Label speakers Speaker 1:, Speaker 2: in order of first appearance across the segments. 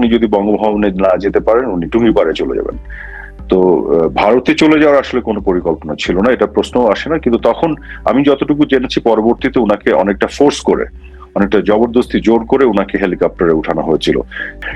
Speaker 1: উনি যদি বঙ্গভবনে না যেতে পারেন, উনি টুঙ্গিপাড়ে চলে যাবেন। তো ভারতে চলে যাওয়ার আসলে কোনো পরিকল্পনা ছিল না, এটা প্রশ্ন আসে না। কিন্তু তখন আমি যতটুকু জেনেছি, পরবর্তীতে ওনাকে অনেকটা ফোর্স করে, অনেকটা জবরদস্তি জোর করে ওনাকে হেলিকপ্টারে উঠানো হয়েছিল।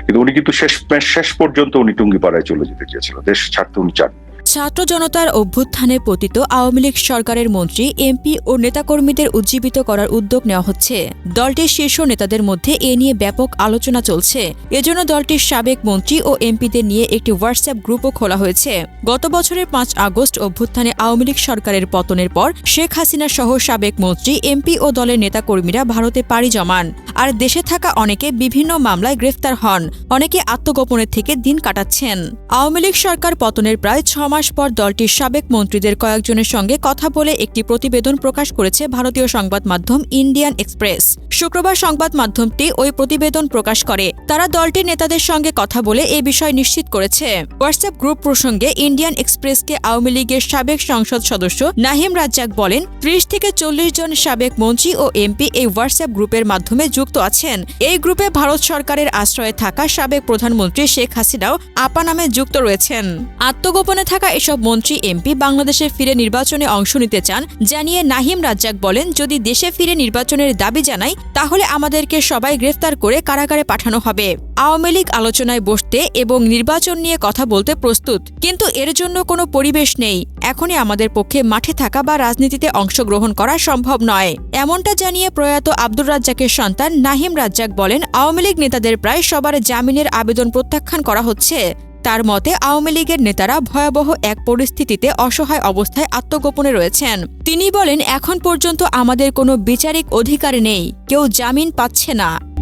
Speaker 1: কিন্তু উনি কিন্তু শেষ শেষ পর্যন্ত উনি টুঙ্গিপাড়ায় চলে যেতে চেয়েছিল। দেশ ছাড়তে উনি চান
Speaker 2: ছাত্র জনতার অভ্যুত্থানে পতিত আওয়ামী লীগ সরকারের মন্ত্রী, এমপি ও নেতাকর্মীদের উজ্জীবিত করার উদ্যোগ নেওয়া হচ্ছে। দলটির শীর্ষ নেতাদের মধ্যে এ নিয়ে ব্যাপক আলোচনা চলছে। এজন্য দলটির সাবেক মন্ত্রী ও এমপিদের নিয়ে একটি হোয়াটসঅ্যাপ গ্রুপও খোলা হয়েছে। গত বছরের পাঁচ আগস্ট অভ্যুত্থানে আওয়ামী লীগ সরকারের পতনের পর শেখ হাসিনা সহ সাবেক মন্ত্রী, এমপি ও দলের নেতাকর্মীরা ভারতে পাড়ি জমান। আর দেশে থাকা অনেকে বিভিন্ন মামলায় গ্রেফতার হন। অনেকে আত্মগোপনের থেকে দিন কাটাচ্ছেন। আওয়ামী লীগ সরকার পতনের প্রায় ছ মাস পর দলটির সাবেক মন্ত্রীদের কয়েকজনের সঙ্গে কথা বলে একটি প্রতিবেদন প্রকাশ করেছে ভারতীয় সংবাদ মাধ্যম ইন্ডিয়ান এক্সপ্রেস। শুক্রবার সংবাদ মাধ্যমটি ওই প্রতিবেদন প্রকাশ করে। তারা দলটির নেতাদের সঙ্গে কথা বলে এ বিষয় নিশ্চিত করেছে। হোয়াটসঅ্যাপ গ্রুপ প্রসঙ্গে ইন্ডিয়ান এক্সপ্রেসকে আওয়ামী লীগের সাবেক সংসদ সদস্য নাহিম রাজ্জাক বলেন, ত্রিশ থেকে চল্লিশ জন সাবেক মন্ত্রী ও এমপি এই হোয়াটসঅ্যাপ গ্রুপের মাধ্যমে যুক্ত আছেন। এই গ্রুপে ভারত সরকারের আশ্রয়ে থাকা সাবেক প্রধানমন্ত্রী শেখ হাসিনাও আপা নামে যুক্ত রয়েছেন। আত্মগোপনে থাকা এসব মন্ত্রী এমপি বাংলাদেশে ফিরে নির্বাচনে অংশ নিতে চান, জানিয়ে নাহিম রাজ্জাক বলেন, যদি দেশে ফিরে নির্বাচনের দাবি জানাই, তাহলে আমাদেরকে সবাই গ্রেফতার করে কারাগারে পাঠানো হবে। আওয়ামী লীগ আলোচনায় বসতে এবং নির্বাচন নিয়ে কথা বলতে প্রস্তুত, কিন্তু এর জন্য কোনো পরিবেশ নেই। এখনই আমাদের পক্ষে মাঠে থাকা বা রাজনীতিতে অংশগ্রহণ করা সম্ভব নয়। এমনটা জানিয়ে প্রয়াত আব্দুর রাজ্জাকের সন্তান নাহিম রাজ্জাক বলেন, আওয়ামী লীগ নেতাদের প্রায় সবার জামিনের আবেদন প্রত্যাখ্যান করা হচ্ছে। তার মতে, আওয়ামী লীগের নেতারা ভয়াবহ এক পরিস্থিতিতে অসহায় অবস্থায় আত্মগোপনে রয়েছেন। তিনি বলেন, এখন পর্যন্ত আমাদের কোনো বিচারিক অধিকার নেই, কেউ জামিন পাচ্ছে না।